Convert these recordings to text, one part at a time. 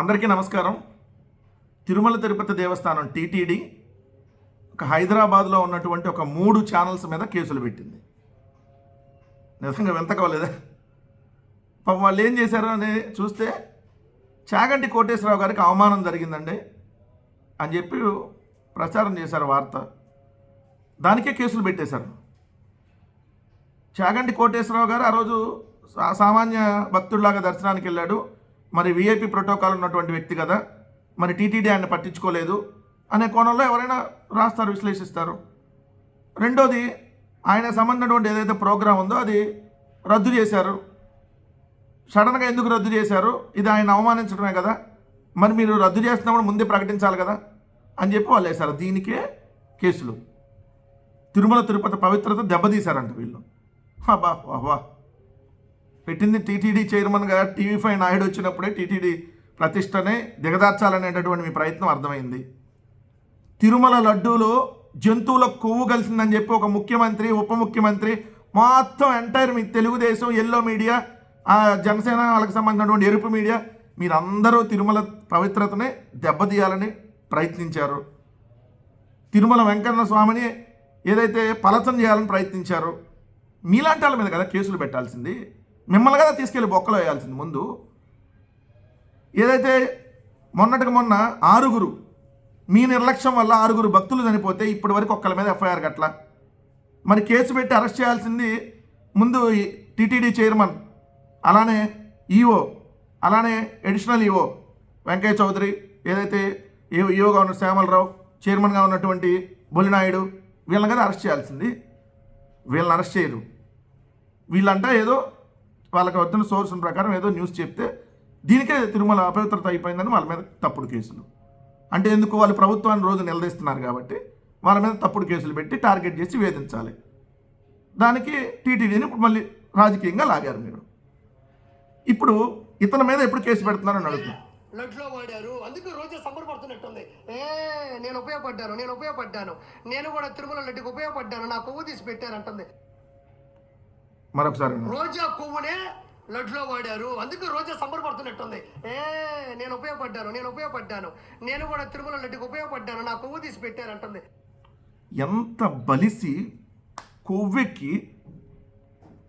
అందరికీ నమస్కారం. తిరుమల తిరుపతి దేవస్థానం టీటీడీ ఒక హైదరాబాద్లో ఉన్నటువంటి ఒక మూడు ఛానల్స్ మీద కేసులు పెట్టింది. నిజంగా వింతకోలేదా పాపం వాళ్ళు ఏం చేశారు అని చూస్తే చాగంటి కోటేశ్వరరావు గారికి అవమానం జరిగిందండి అని చెప్పి ప్రచారం చేశారు వార్త. దానికే కేసులు పెట్టేశారు. చాగంటి కోటేశ్వరరావు గారు ఆ రోజు సామాన్య భక్తుడిలాగా దర్శనానికి వెళ్ళాడు. మరి విఐపి ప్రోటోకాల్ ఉన్నటువంటి వ్యక్తి కదా మరి టీటీడీ ఆయన పట్టించుకోలేదు అనే కోణంలో ఎవరైనా రాస్తారు విశ్లేషిస్తారు. రెండోది ఆయన సంబంధించినటువంటి ఏదైతే ప్రోగ్రాం ఉందో అది రద్దు చేశారు. సడన్గా ఎందుకు రద్దు చేశారు? ఇది ఆయన అవమానించడమే కదా. మరి మీరు రద్దు చేస్తున్నప్పుడు ముందే ప్రకటించాలి కదా అని చెప్పి వాళ్ళు వేశారు. దీనికే కేసులు. తిరుమల తిరుపతి పవిత్రత దెబ్బతీశారంట వీళ్ళు. అబ్బా వా పెట్టింది టీటీడీ చైర్మన్గా టీవీ ఫైవ్ నాయుడు వచ్చినప్పుడే టీటీడీ ప్రతిష్టనే దిగదార్చాలనేటటువంటి మీ ప్రయత్నం అర్థమైంది. తిరుమల లడ్డూలో జంతువుల కొవ్వు కలిసిందని చెప్పి ఒక ముఖ్యమంత్రి ఉప ముఖ్యమంత్రి మొత్తం ఎంటైర్ మీ తెలుగుదేశం ఎల్లో మీడియా ఆ జనసేన వాళ్ళకి సంబంధించినటువంటి ఎరుపు మీడియా మీరందరూ తిరుమల పవిత్రతనే దెబ్బతీయాలని ప్రయత్నించారు. తిరుమల వెంకన్న స్వామిని ఏదైతే పలచం చేయాలని ప్రయత్నించారు మీలాంటి వాళ్ళ మీద కదా కేసులు పెట్టాల్సింది. మిమ్మల్ని కదా తీసుకెళ్ళి బొక్కలో వేయాల్సింది ముందు. ఏదైతే మొన్నటికి మొన్న ఆరుగురు మీ నిర్లక్ష్యం వల్ల ఆరుగురు భక్తులు చనిపోతే ఇప్పటి వరకు ఒక్కళ్ళ మీద ఎఫ్ఐఆర్ గట్ల మరి కేసు పెట్టి అరెస్ట్ చేయాల్సింది ముందు టీటీడీ చైర్మన్ అలానే ఈఓ అలానే అడిషనల్ ఈఓ వెంకయ్య చౌదరి ఏదైతే ఏ- ఈఓగా ఉన్న శ్యామలరావు చైర్మన్గా ఉన్నటువంటి బొలినాయుడు వీళ్ళని కదా అరెస్ట్ చేయాల్సింది. వీళ్ళని అరెస్ట్ చేయరు. వీళ్ళంటా ఏదో వాళ్ళకి వద్దున సోర్స్ ప్రకారం ఏదో న్యూస్ చెప్తే దీనికే తిరుమల అపవిత్రత అయిపోయిందని వాళ్ళ మీద తప్పుడు కేసులు. అంటే ఎందుకు వాళ్ళు ప్రభుత్వాన్ని రోజు నిలదీస్తున్నారు కాబట్టి వాళ్ళ మీద తప్పుడు కేసులు పెట్టి టార్గెట్ చేసి వేధించాలి. దానికి టీటీడీని ఇప్పుడు మళ్ళీ రాజకీయంగా లాగారు మీరు. ఇప్పుడు ఇతని మీద ఎప్పుడు కేసు పెడుతున్నారని అడుగుతున్నారు లడ్లో వాడారు. అందుకే రోజే సంబరపడుతున్నట్టుంది ఏ నేను ఉపయోగపడ్డాను నేను ఉపయోగపడ్డాను. నేను కూడా తిరుమల లడ్డుకి ఉపయోగపడ్డాను నా కొవ్వు తీసి పెట్టారంటుంది. మరొకసారి. రోజా కొవ్వునే లడ్లో వాడారు. అందుకే రోజా సంబరపడుతున్నట్టుంది ఏ నేను ఉపయోగపడ్డాను నేను ఉపయోగపడ్డాను. నేను కూడా తిరుమల లడ్డుకి ఉపయోగపడ్డాను. నా కొవ్వు తీసి పెట్టారంటుంది. ఎంత బలిసి కొవ్వెక్కి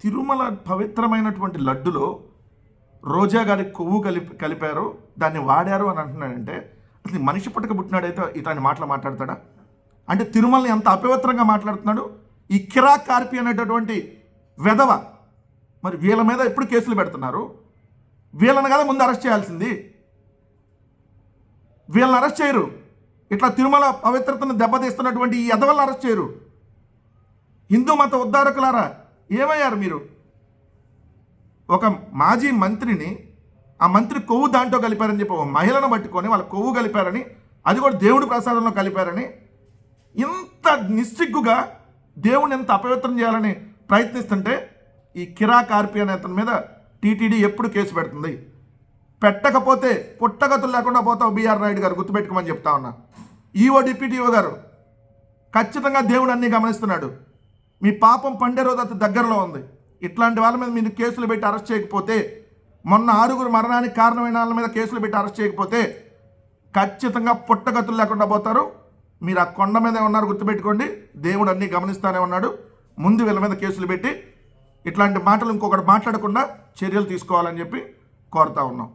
తిరుమల పవిత్రమైనటువంటి లడ్డులో రోజా గారి కొవ్వు కలిపి కలిపారు దాన్ని వాడారు అని అంటున్నాడంటే అసలు మనిషి పుట్టక పుట్టినాడైతే ఇట్లాంటి మాటలు మాట్లాడతాడా? అంటే తిరుమలని ఎంత అపవిత్రంగా మాట్లాడుతున్నాడు? ఈ కిరా కార్పి అనేటటువంటి వెధవ. మరి వీళ్ళ మీద ఎప్పుడు కేసులు పెడుతున్నారు? వీళ్ళని కదా ముందు అరెస్ట్ చేయాల్సింది. వీళ్ళని అరెస్ట్ చేయరు. ఇట్లా తిరుమల పవిత్రతను దెబ్బతీస్తున్నటువంటి ఈ ఎదవల్ని అరెస్ట్ చేయరు. హిందూ మత ఉద్ధారకులారా ఏమయ్యారు మీరు? ఒక మాజీ మంత్రిని ఆ మంత్రి కొవ్వు దాంట్లో కలిపారని చెప్పి ఒక మహిళను పట్టుకొని వాళ్ళ కొవ్వు కలిపారని అది కూడా దేవుడి ప్రసాదంలో కలిపారని ఇంత నిస్సిగ్గుగా దేవుని ఎంత అపవిత్రం చేయాలని ప్రయత్నిస్తుంటే ఈ కిరా కార్పి అనే అతని మీద టీటీడీ ఎప్పుడు కేసు పెడుతుంది? పెట్టకపోతే పుట్టగతులు లేకుండా పోతావు బీఆర్ నాయుడు గారు గుర్తుపెట్టుకోమని చెప్తా ఉన్నా. ఈఓ డిప్యూటీఓ గారు ఖచ్చితంగా దేవుడు అన్నీ గమనిస్తున్నాడు. మీ పాపం పండే రోజు అతి దగ్గరలో ఉంది. ఇట్లాంటి వాళ్ళ మీద మీరు కేసులు పెట్టి అరెస్ట్ చేయకపోతే మొన్న ఆరుగురు మరణానికి కారణమైన వాళ్ళ మీద కేసులు పెట్టి అరెస్ట్ చేయకపోతే ఖచ్చితంగా పుట్టగతులు లేకుండా పోతారు. మీరు ఆ కొండ మీద ఉన్నారు గుర్తుపెట్టుకోండి. దేవుడు అన్నీ గమనిస్తానే ఉన్నాడు. ముందు వీళ్ళ మీద కేసులు పెట్టి ఇట్లాంటి మాటలు ఇంకొకటి మాట్లాడకుండా చర్యలు తీసుకోవాలని చెప్పి కోరుతా ఉన్నాం.